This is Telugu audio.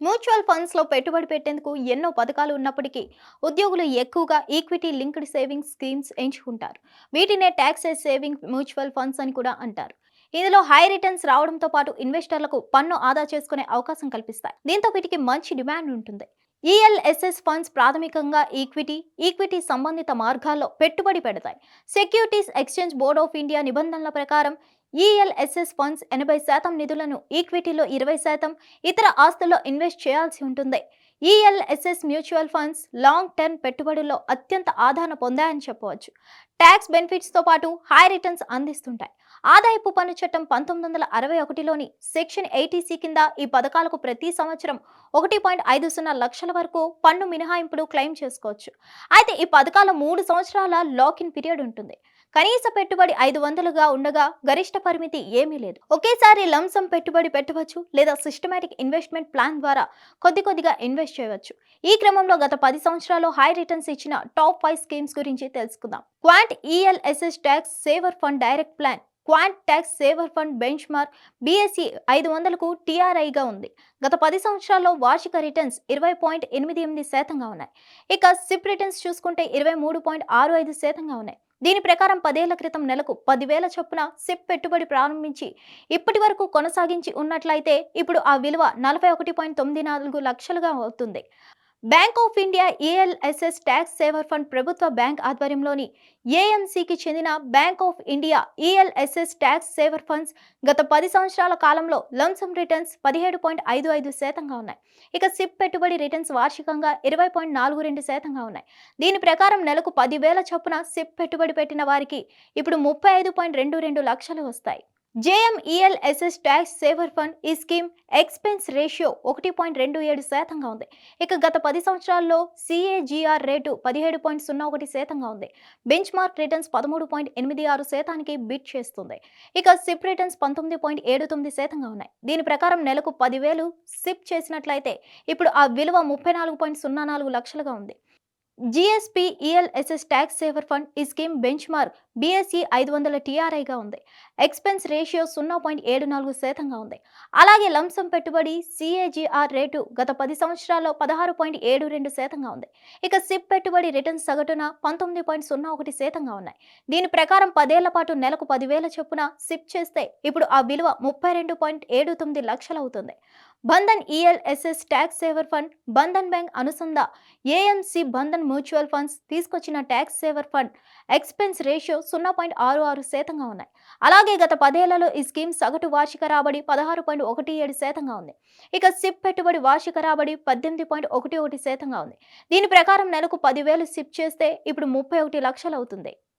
మ్యూచువల్ ఫండ్స్లో పెట్టుబడి పెట్టేందుకు ఎన్నో పథకాలు ఉన్నప్పటికీ ఉద్యోగులు ఎక్కువగా ఈక్విటీ లింక్డ్ సేవింగ్స్ స్కీమ్స్ ఎంచుకుంటారు. వీటినే ట్యాక్సెస్ సేవింగ్ మ్యూచువల్ ఫండ్స్ అని కూడా అంటారు. ఇందులో హై రిటర్న్స్ రావడంతో పాటు ఇన్వెస్టర్లకు పన్ను ఆదా చేసుకునే అవకాశం కల్పిస్తాయి దీంతో వీటికి మంచి డిమాండ్ ఉంటుంది. ఈఎల్ఎస్ఎస్ ఫండ్స్ ప్రాథమికంగా ఈక్విటీ ఈక్విటీ సంబంధిత మార్గాల్లో పెట్టుబడి పెడతాయి. Securities exchange board of India నిబంధనల ప్రకారం ఈఎల్ఎస్ఎస్ ఫండ్స్ ఎనభై శాతం నిధులను ఈక్విటీలో ఇరవై శాతం ఇతర ఆస్తుల్లో ఇన్వెస్ట్ చేయాల్సి ఉంటుంది. ELSS mutual funds long term పెట్టుబడుల్లో అత్యంత ఆదరణ పొందాయని చెప్పవచ్చు. ట్యాక్స్ బెనిఫిట్స్తో పాటు హై రిటర్న్స్ అందిస్తుంటాయి. ఆదాయపు పన్ను చట్టం పంతొమ్మిది వందల అరవై ఒకటిలోని సెక్షన్ ఎయిటీసీ కింద ఈ పథకాలకు ప్రతి సంవత్సరం ఒకటి పాయింట్ ఐదు సున్నా లక్షల వరకు పన్ను మినహాయింపులు క్లెయిమ్ చేసుకోవచ్చు. అయితే ఈ పథకాల మూడు సంవత్సరాల లాక్ ఇన్ పీరియడ్ ఉంటుంది. కనీస పెట్టుబడి ఐదు వందలుగా ఉండగా గరిష్ట పరిమితి ఏమీ లేదు. ఒకేసారి లంసం పెట్టుబడి పెట్టవచ్చు లేదా సిస్టమేటిక్ ఇన్వెస్ట్మెంట్ ప్లాన్ ద్వారా కొద్ది కొద్దిగా ఇన్వెస్ట్ చేయవచ్చు. ఈ క్రమంలో గత పది సంవత్సరాల్లో హై రిటర్న్స్ ఇచ్చిన టాప్ ఫైవ్ స్కీమ్స్ గురించి తెలుసుకుందాం. Quant ELSS tax saver fund direct plan quant tax saver fund benchmark BSE ఐదు వందలకు టీఆర్ఐగా ఉంది. గత పది సంవత్సరాల్లో వార్షిక రిటర్న్స్ ఇరవై పాయింట్ ఎనిమిది ఎనిమిది శాతంగా ఉన్నాయి. ఇక సిప్ రిటర్న్స్ చూసుకుంటే ఇరవై మూడు పాయింట్ ఆరు ఐదు శాతంగా ఉన్నాయి. దీని ప్రకారం పదేళ్ళ క్రితం నెలకు పదివేల చొప్పున సిప్ పెట్టుబడి ప్రారంభించి ఇప్పటి వరకు కొనసాగించి ఉన్నట్లయితే ఇప్పుడు ఆ విలువ నలభై ఒకటి పాయింట్ తొమ్మిది నాలుగు లక్షలుగా అవుతుంది. Bank of India ELSS tax saver fund ప్రభుత్వ బ్యాంక్ ఆధ్వర్యంలోని ఏఎంసీకి చెందిన bank of India ELSS tax saver funds గత పది సంవత్సరాల కాలంలో లంసమ్ రిటర్న్స్ పదిహేడు పాయింట్ ఐదు ఐదు శాతంగా ఉన్నాయి. ఇక సిప్ పెట్టుబడి రిటర్న్స్ వార్షికంగా ఇరవై పాయింట్ నాలుగు రెండు శాతంగా ఉన్నాయి. దీని ప్రకారం నెలకు పదివేల చొప్పున సిప్ పెట్టుబడి పెట్టిన వారికి ఇప్పుడు ముప్పై ఐదు పాయింట్ రెండు రెండు లక్షలు వస్తాయి. JM ELSS tax saver fund ఈ స్కీమ్ ఎక్స్పెన్స్ రేషియో ఒకటి పాయింట్ రెండు ఏడు శాతంగా ఉంది. ఇక గత పది సంవత్సరాల్లో సిఏజీఆర్ రేటు పదిహేడు పాయింట్ సున్నా ఒకటి శాతంగా ఉంది. బెంచ్ మార్క్ రిటర్న్స్ పదమూడు పాయింట్ ఎనిమిది ఆరు శాతానికి బిట్ చేస్తుంది. ఇక సిప్ రిటర్న్స్ పంతొమ్మిది పాయింట్ ఏడు తొమ్మిది శాతంగా ఉన్నాయి. దీని ప్రకారం నెలకు పదివేలు సిప్ చేసినట్లయితే ఇప్పుడు ఆ విలువ ముప్పై నాలుగు పాయింట్ సున్నా నాలుగు లక్షలుగా ఉంది. GSP ELSS tax saver fund ఈ స్కీమ్ బెంచ్ మార్క్ బీఎస్ఈ ఐదు వందల టీఆర్ఐగా ఉంది. ఎక్స్పెన్స్ రేషియో సున్నా పాయింట్ ఏడు నాలుగు శాతంగా ఉంది. అలాగే లంసం పెట్టుబడి సిఏజీఆర్ రేటు గత పది సంవత్సరాల్లో పదహారు పాయింట్ ఏడు రెండు శాతంగా ఉంది. ఇక సిప్ పెట్టుబడి రిటర్న్స్ సగటున పంతొమ్మిది పాయింట్ సున్నా ఒకటి శాతంగా ఉన్నాయి. దీని ప్రకారం పదేళ్ళ పాటు నెలకు పదివేల చొప్పున సిప్ చేస్తే ఇప్పుడు ఆ విలువ ముప్పై రెండు పాయింట్ ఏడు తొమ్మిది లక్షలు అవుతుంది Bandhan ELSS tax saver fund Bandhan bank అనుసంధ AMC Bandhan mutual funds తీసుకొచ్చిన tax saver fund expense ratio సున్నా పాయింట్ ఆరు ఆరు శాతంగా ఉన్నాయి. అలాగే గత పదేళ్ళలో ఈ స్కీమ్ సగటు వార్షిక రాబడి పదహారు పాయింట్ ఒకటి ఏడు శాతంగా ఉంది. ఇక సిప్ పెట్టుబడి వార్షిక రాబడి పద్దెనిమిది పాయింట్ ఒకటి ఒకటి శాతంగా ఉంది. దీని ప్రకారం నెలకు పదివేలు సిప్ చేస్తే ఇప్పుడు ముప్పై ఒకటి లక్షలు అవుతుంది.